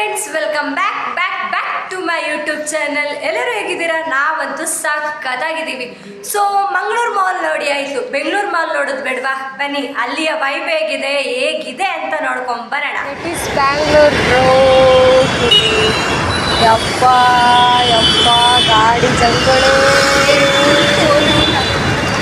Friends welcome back back back to my YouTube channel ಎಲ್ಲರೂ ಹೇಗಿದ್ದೀರಾ? ನಾವಂತೂ ಸಖತ್ತಾಗಿದ್ದೀವಿ. ಸೊ ಮಂಗಳೂರು ಮಾಲ್ ನೋಡಿ ಆಯಿತು. ಬೆಂಗಳೂರು ಮಾಲ್ ನೋಡೋದು ಬೇಡವಾ? ಬನ್ನಿ, ಅಲ್ಲಿಯ ವೈಬ್ ಹೇಗಿದೆ ಹೇಗಿದೆ ಅಂತ ನೋಡ್ಕೊಂಡು ಬರೋಣ. ಇಟ್ ಈಸ್ ಬ್ಯಾಂಗ್ಳೂರು ಯಪ್ಪ ಯಪ್ಪ, ಗಾಡಿ ಜಂಗುಳಿ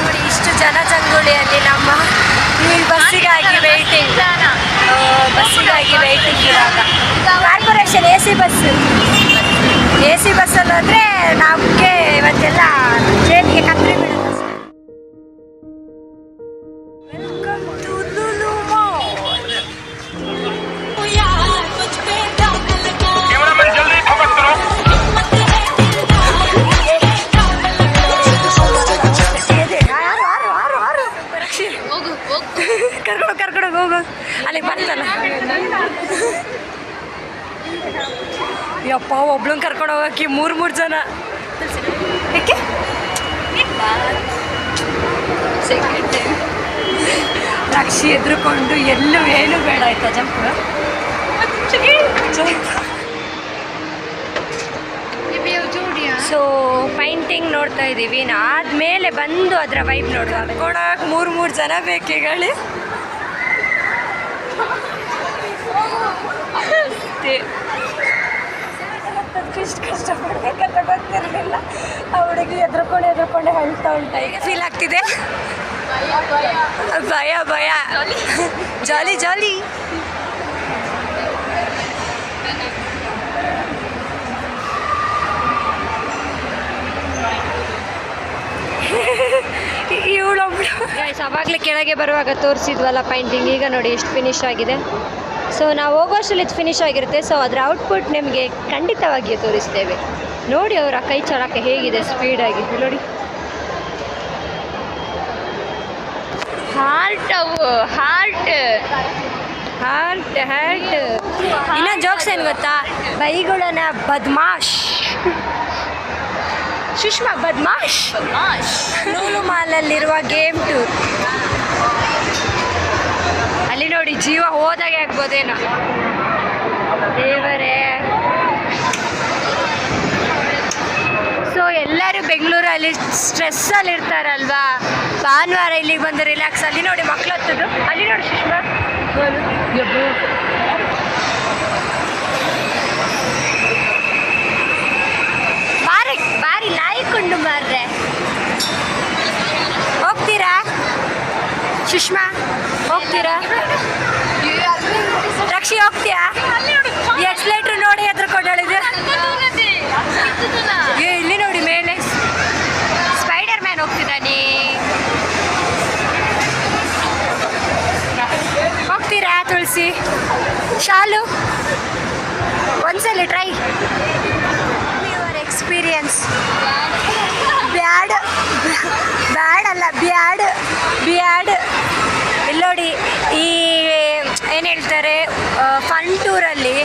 ನೋಡಿ ಇಷ್ಟು ಜನ ಜಂಗುಳಿಯಲ್ಲಿ ನಮ್ಮ ಈ ಬಸ್ಸಿಗಾಗಿ ವೇಟಿಂಗ್ ಬಸ್ಸಿಗಾಗಿ ವೇಟಿಂಗ್ ಇವಾಗ corporation A C bus A C ಬಸ್ಸಲ್ಲಿ ಹೋದರೆ ನಮಗೆ ಇವತ್ತೆಲ್ಲ ಜೇನಿಗೆ ಕತ್ತರಿ ಬೀಳುತ್ತೆ ಕರ್ಕೊಂಡು ಕರ್ಕೊಂಡು ಹೋಗು. ಅಲ್ಲಿಗೆ ಬರ್ತಲ್ಲ. ಯಪ್ಪ ಒಬ್ಳನ್ನ ಕರ್ಕೊಂಡು ಹೋಗಕ್ಕೆ ಮೂರು ಮೂರು ಜನ. ಏಕೆ? ರಕ್ಷಿ ಎದ್ರುಕೊಂಡು ಎಲ್ಲೂ ಏನು ಬೇಡ ಆಯ್ತಾ ಜಂಪ್? ಸೊ ಪೈಂಟಿಂಗ್ ನೋಡ್ತಾ ಇದ್ದೀವಿ ಆದಮೇಲೆ ಬಂದು ಅದರ ವೈಬ್ ನೋಡುವ. ಕೊಡೋಕೆ ಮೂರು ಮೂರು ಜನ ಬೇಕೀಗಳಿ ಇಷ್ಟು ಕಷ್ಟಪಡ್ಬೇಕಂತ ಗೊತ್ತಿರಲಿಲ್ಲ. ಆ ಹುಡುಗಿ ಎದ್ರುಕೊಂಡು ಎದ್ರುಕೊಂಡು ಹೇಳ್ತಾ ಉಂಟಾ. ಈಗ ಫೀಲ್ ಆಗ್ತಿದೆ? ಭಯ ಭಯ. ಜಾಲಿ ಜಾಲಿ. ಇವಳೊಬ್ಳು. ಆವಾಗಲೇ ಕೆಳಗೆ ಬರುವಾಗ ತೋರಿಸಿದ್ವಲ್ಲ ಪೈಂಟಿಂಗ್ ಈಗ ನೋಡಿ, ಎಷ್ಟು ಫಿನಿಶ್ ಆಗಿದೆ. ಸೊ ನಾವು ಹೋಗೋಷ್ಟರಲ್ಲಿ ಇದು ಫಿನಿಶ್ ಆಗಿರುತ್ತೆ. ಸೊ ಅದರ ಔಟ್ಪುಟ್ ನಿಮಗೆ ಖಂಡಿತವಾಗಿಯೂ ತೋರಿಸ್ತೇವೆ. ನೋಡಿ ಅವರ ಕೈ ಚಳಕ ಹೇಗಿದೆ ಸ್ಪೀಡಾಗಿ ನೋಡಿ. ಹಾರ್ಟ್ ಅವು ಹಾರ್ಟ್ ಹಾರ್ಟ್ ಹಾರ್ಟ್ ಇನ್ನ ಜೋಕ್ಸ್ ಏನು ಗೊತ್ತಾ? ಬೈಗುಳನ ಬದ್ಮಾಶ್. ಸುಷ್ಮಾ ಬದ್ಮಾಶ್. ಲೂಲು ಮಾಲಲ್ಲಿರುವ ಗೇಮ್ ಟೂರ್ ನೋಡಿ, ಜೀವ ಹೋದಾಗೆ ಆಗ್ಬೋದೇನೋ. ದೇವರೇ. ಸೊ ಎಲ್ಲರೂ ಬೆಂಗಳೂರಲ್ಲಿ ಸ್ಟ್ರೆಸ್ಸಲ್ಲಿ ಇರ್ತಾರಲ್ವಾ? ಭಾನುವಾರ ಇಲ್ಲಿಗೆ ಬಂದು ರಿಲ್ಯಾಕ್ಸ್ ಅಲ್ಲಿ ನೋಡಿ ಮಕ್ಳು ಹತ್ತದು. ಅಲ್ಲಿ ನೋಡಿ ಸುಷ್ಮಾ. ಬಾರಿ ಬಾರಿ ಲಾಯಿಕೊಂಡು ಮಾರ್ರೆ. ಹೋಗ್ತೀರಾ? ಸುಷ್ಮಾ? ಹೋಗ್ತೀರಾ? ರಕ್ಷಿ ಹೋಗ್ತೀಯಾ? ಎಕ್ಸ್ಲೇಟ್ರ್ ನೋಡಿ ಹತ್ರ ಕೊಂಡಳಿದ್ರು ಏ ಇಲ್ಲಿ ನೋಡಿ ಮೇಲೆ. ಸ್ಪೈಡರ್ ಮ್ಯಾನ್ ಹೋಗ್ತಿದ್ದಾನೆ ಹೋಗ್ತೀರಾ ತುಳಸಿ? ಶಾಲು? ಒಂದ್ಸಲಿ try. Your experience bad. Bad ಅಲ್ಲ ಬ್ಯಾಡ್. ಬ್ಯಾಡ್. ನೋಡಿ, ಈ, ಏನು ಹೇಳ್ತಾರೆ ಫನ್ ಟೂರಲ್ಲಿ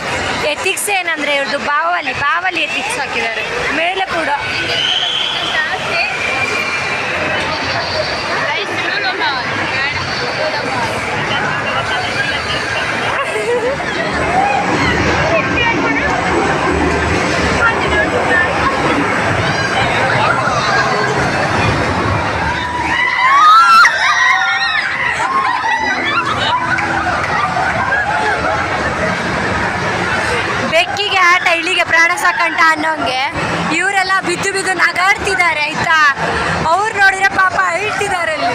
ಎಥಿಕ್ಸ್ ಏನಂದರೆ ಇವ್ರದ್ದು ಬಾವಲಿ ಬಾವಲಿ ಎಥಿಕ್ಸ್ ಹಾಕಿದ್ದಾರೆ. ಮೇಲೆ ಕೂಡ. ಬೆಕ್ಕಿಗೆ ಆಟ, ಇಳಿಗೆ ಪ್ರಾಣ ಸಾಕಂಟ ಅನ್ನೋಂಗೆ ಇವರೆಲ್ಲ ಬಿದ್ದು ಬಿದ್ದು ನಗಾಡ್ತಿದ್ದಾರೆ, ಆಯ್ತಾ? ಅವ್ರು ನೋಡಿದ್ರೆ ಪಾಪ ಅಳ್ತಿದ್ದಾರೆ ಅಲ್ಲಿ.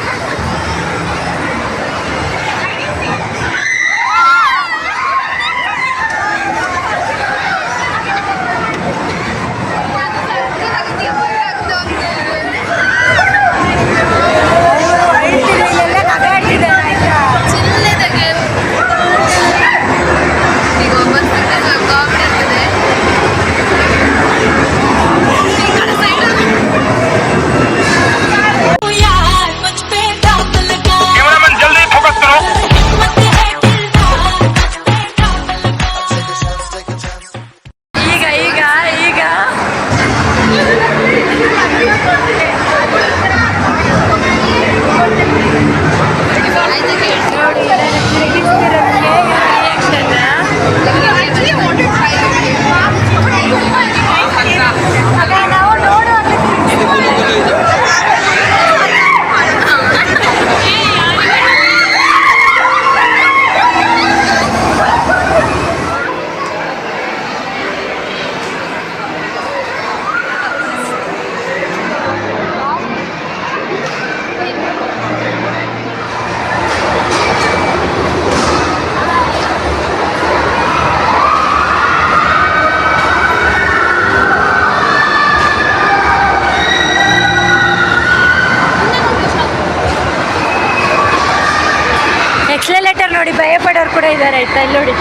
ಮಾಡ್ತಾ ಇದ್ದಾರೆ ಆಯ್ತಾ ಇಲ್ಲಿ ನೋಡಿ.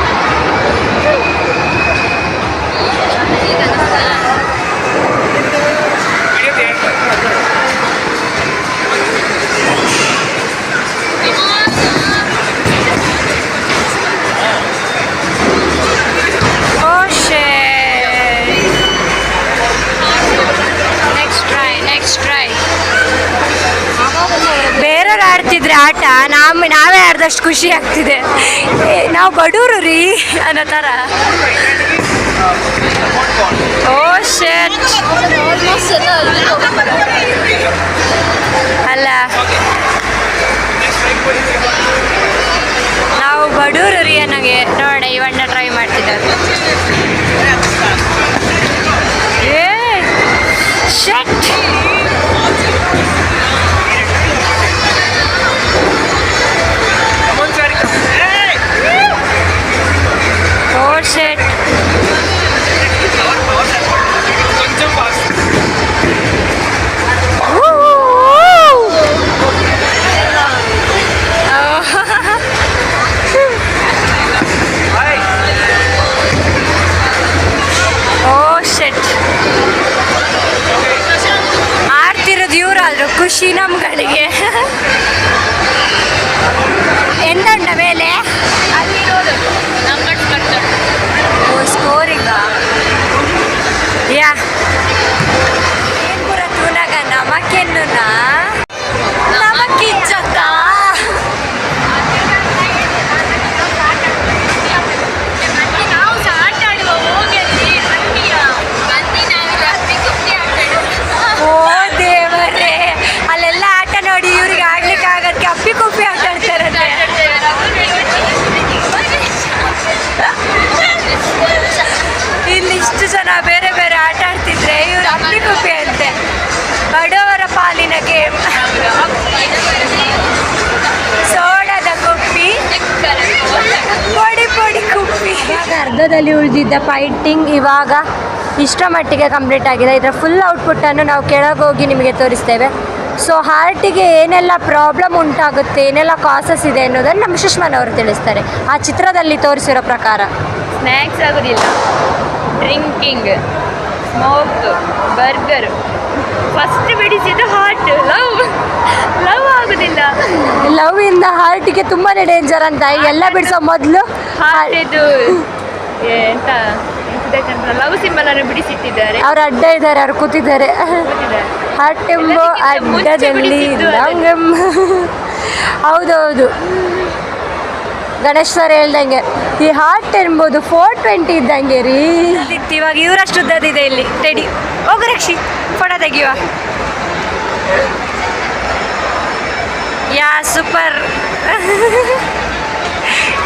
Oh ಬೇರೆಯವ್ರು ಆಡ್ತಿದ್ರೆ ಆಟ ನಾವ್ ನಾವೇ ಆಡ್ದಷ್ಟು ಖುಷಿ ಆಗ್ತಿದೆ. ನಾವು ಬಡೂರು ರೀ ಅನ್ನೋ ಓ ಅಲ್ಲ. ನಾವು ಬಡೂರು ರೀ ಅನ್ನಂಗೆ. ನೋಡ ಇವಣ್ಣ ಟ್ರೈ ಮಾಡ್ತಿದ್ದಾರೆ. ಏ ಶಟ್ ಗೇಮ್ ಸೋಡದ ಕುಪ್ಪಿ. ಪೊಡಿ ಪೊಡಿ ಕುಪ್ಪಿ. ಅರ್ಧದಲ್ಲಿ ಉಳಿದಿದ್ದ ಫೈಟಿಂಗ್ ಇವಾಗ ಇಷ್ಟ ಮಟ್ಟಿಗೆ ಕಂಪ್ಲೀಟ್ ಆಗಿದೆ. ಇದರ ಫುಲ್ ಔಟ್ಪುಟ್ಟನ್ನು ನಾವು ಕೆಳಗೆ ಹೋಗಿ ನಿಮಗೆ ತೋರಿಸ್ತೇವೆ. ಸೊ ಹಾರ್ಟಿಗೆ ಏನೆಲ್ಲ ಪ್ರಾಬ್ಲಮ್ ಉಂಟಾಗುತ್ತೆ ಏನೆಲ್ಲ ಕಾಸಸ್ ಇದೆ ಅನ್ನೋದನ್ನು ನಮ್ಮ ಸುಷ್ಮನ್ ಅವರು ತಿಳಿಸ್ತಾರೆ. ಆ ಚಿತ್ರದಲ್ಲಿ ತೋರಿಸಿರೋ ಪ್ರಕಾರ. ಸ್ನ್ಯಾಕ್ಸ್ ಆಗೋದಿಲ್ಲ. ಡ್ರಿಂಕಿಂಗ್ ಸ್ಮೋಕ್ ಬರ್ಗರ್ ಫಸ್ಟ್ ಬಿಡಿಸಿದ್ದು ಹಾರ್ಟ್ ಲವ್ ಲವ್ ಆಗುದಿಲ್ಲ. ಲವ್ ಇಂದ ಹಾರ್ಟಿಗೆ ತುಂಬಾನೇ ಡೇಂಜರ್ ಅಂತ. ಎಲ್ಲ ಬಿಡಿಸೋ ಮೊದಲು ಹಾರ್ಟ್ ಇದು ಎಂತ? ಲವ್ ಸಿಂಬಲ್ ಅನ್ನು ಬಿಡಿಸಿಟ್ಟಿದ್ದಾರೆ. ಅವ್ರು ಅಡ್ಡ ಇದ್ದಾರೆ ಅವ್ರು ಕೂತಿದ್ದಾರೆ. ಹಾರ್ಟ್ ಎಂಬ ಅಡ್ಡದಲ್ಲಿ. ಹೌದೌದು. ಗಣೇಶ್ ಸರ್ ಹೇಳ್ದಂಗೆ. ಈ ಹಾರ್ಟ್ ಎಂಬುದು ಫೋರ್ ಟ್ವೆಂಟಿ ಇದ್ದಂಗೆ ರೀ. ಇವಾಗ ಇವರಷ್ಟು ಉದ್ದದಿದೆ ಇಲ್ಲಿ. ರೆಡಿ ಹೋಗು ರಕ್ಷಿ. ಫೋಟೋ ತೆಗಿಯುವ. ಯಾ ಸೂಪರ್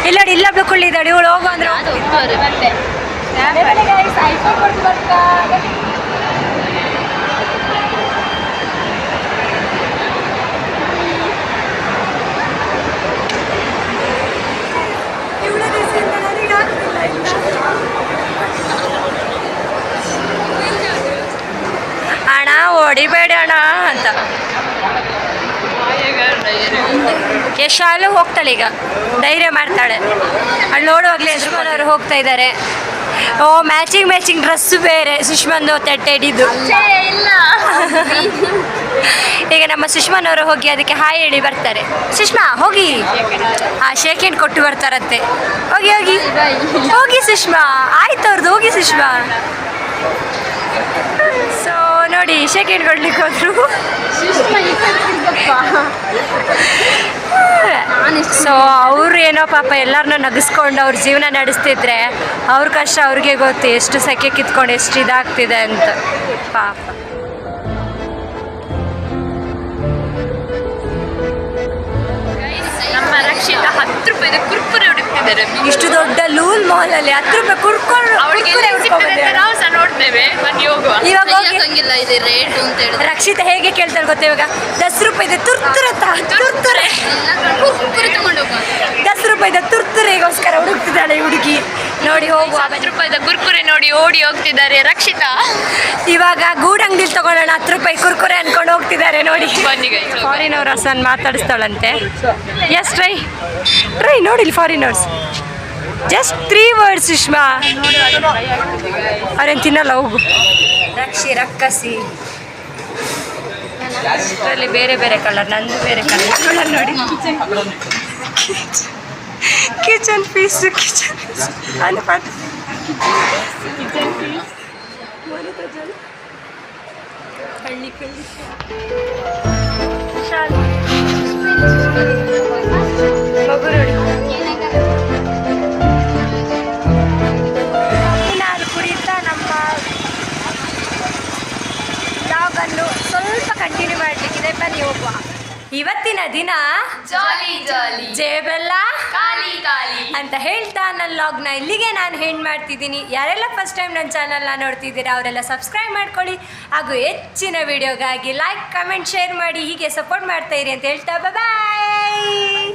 ಇಲ್ಲ ನೋಡಿ ಇಲ್ಲೊಬ್ಳು ಕುಳ್ಳಿದ್ದಾಳೆ. ಇವಳು ಹೋಗು ಅಂದ್ರೆ ಯಶಾಲು ಹೋಗ್ತಾಳೆ ಈಗ. ಧೈರ್ಯ ಮಾಡ್ತಾಳೆ. ಅಲ್ಲಿ ನೋಡುವಾಗಲೇ ಎದುರುಮನವರು ಹೋಗ್ತಾ ಇದ್ದಾರೆ ಓ ಮ್ಯಾಚಿಂಗ್ ಮ್ಯಾಚಿಂಗ್ ಡ್ರೆಸ್ ಬೇರೆ. ಸುಷ್ಮಂದು ತಟ್ಟೆ ಹಿಡಿದು. ಈಗ ನಮ್ಮ ಸುಷ್ಮನ್ ಅವರು ಹೋಗಿ ಅದಕ್ಕೆ ಹಾಯ್ ಹೇಳಿ ಬರ್ತಾರೆ. ಸುಷ್ಮಾ, ಹೋಗಿ. ಆ ಶೇಕ್ ಹ್ಯಾಂಡ್ ಕೊಟ್ಟು ಬರ್ತಾರಂತೆ. ಹೋಗಿ ಹೋಗಿ. ಹೋಗಿ ಸುಷ್ಮಾ. ಆಯ್ತು ಅವ್ರದ್ದು ಹೋಗಿ ಸುಷ್ಮಾ. ಸೊ ನೋಡಿ ಶೇಕ್ ಹ್ಯಾಂಡ್ ಕೊಡ್ಲಿಕ್ಕೆ ಹೋದ್ರು ಸೊ ಅವ್ರು ಏನೋ ಪಾಪ ಎಲ್ಲರನ್ನೂ ನಗಿಸ್ಕೊಂಡು ಅವ್ರ ಜೀವನ ನಡೆಸ್ತಿದ್ರೆ ಅವ್ರ ಕಷ್ಟ ಅವ್ರಿಗೆ ಗೊತ್ತು ಎಷ್ಟು ಸೆಕೆ ಕಿತ್ಕೊಂಡು ಎಷ್ಟು ಇದಾಗ್ತಿದೆ ಅಂತ. ಪಾಪ. ನಮ್ಮ ರಕ್ಷಿತ ಹತ್ತು ರೂಪಾಯಿದ ಕುರ್ಕುರೆ ಹುಡುಕ್ತಿದ್ದಾರೆ. ಇಷ್ಟು ದೊಡ್ಡ ಲೂಲ್ ಮಾಲ್ ಅಲ್ಲಿ ಹತ್ತು ರೂಪಾಯಿ ಕುರ್ಕೊಂಡು ಅವಳಿಗೆ. ನಾವು ಸಹ ಹೋಗುವ. ಇವಾಗ ಹೋಗಿ. ಹಂಗಿಲ್ಲ ಇದೆ ರೇಟ್ ಅಂತ ಹೇಳಿ ರಕ್ಷಿತ ಹೇಗೆ ಕೇಳ್ತಾರೆ ಗೊತ್ತಾ ಇವಾಗ? ದಸ್ ರೂಪಾಯಿದ ತುರ್ತುರ ತುರ್ತುರೆ. ದಸ್ ರೂಪಾಯಿದ ತುರ್ತುರೆಗೋಸ್ಕರ ಹುಡುಕ್ತಿದ್ದಾಳೆ ಹುಡುಗಿ. ನೋಡಿ ಹೋಗುವ ಹತ್ತು ರೂಪಾಯಿದ ಕುರ್ಕುರೆ ನೋಡಿ ಓಡಿ ಹೋಗ್ತಿದ್ದಾರೆ ರಕ್ಷಿತಾ. ಇವಾಗ ಗೂಡಂಗಡಿ ತಗೊಳ್ಳೋಣ ಹತ್ತು ರೂಪಾಯಿ ಕುರ್ಕುರೆ ಅನ್ಕೊಂಡು ಹೋಗ್ತಿದ್ದಾರೆ ನೋಡಿ. ಫಾರಿನ್. ಫಾರಿನವ್ರ ಹಸನ್ ಮಾತಾಡಿಸ್ತಾಳಂತೆ. ಎಸ್ ಟ್ರೈ ಟ್ರೈ ನೋಡಿ foreigners just three words Sushma ಅವ್ರೇನು ತಿನ್ನಲ್ಲ ಹೋಗು. ರಕ್ಷಿ ರಕ್ಕಸಿ. ಇದರಲ್ಲಿ ಬೇರೆ ಬೇರೆ ಕಲರ್ ನಂದು ಬೇರೆ ಕಲರ್ ನೋಡಿ. ಕಿಚನ್ ಪೀಸ್ ಕಿಚನ್ ಪೀಸ್ ಅನ್ಪಾಟ್ ಶಾಲ್. ಬ್ಲಾಗನ್ನು ಸ್ವಲ್ಪ ಕಂಟಿನ್ಯೂ ಮಾಡಲಿಕ್ಕಿದೆ ಬನ್ನಿ ಹೋಗುವ. ಇವತ್ತಿನ ದಿನ ಜಾಲಿ ಜಾಲಿ. ಜೇಬೆಲ್ಲ ಖಾಲಿ ಖಾಲಿ. ಅಂತ ಹೇಳ್ತಾ ನನ್ನ ಲಾಗ್ನ ಇಲ್ಲಿಗೆ ನಾನು ಹೆಣ್ಣು ಮಾಡ್ತಿದ್ದೀನಿ. ಯಾರೆಲ್ಲ ಫಸ್ಟ್ ಟೈಮ್ ನನ್ನ ಚಾನಲ್ನ ನೋಡ್ತಿದ್ದೀರಾ ಅವರೆಲ್ಲ ಸಬ್ಸ್ಕ್ರೈಬ್ ಮಾಡ್ಕೊಳ್ಳಿ. ಹಾಗೂ ಹೆಚ್ಚಿನ ವಿಡಿಯೋಗಾಗಿ ಲೈಕ್ ಕಮೆಂಟ್ ಶೇರ್ ಮಾಡಿ ಹೀಗೆ ಸಪೋರ್ಟ್ ಮಾಡ್ತಾ ಇರಿ ಅಂತ ಹೇಳ್ತಾ ಬಾಯ್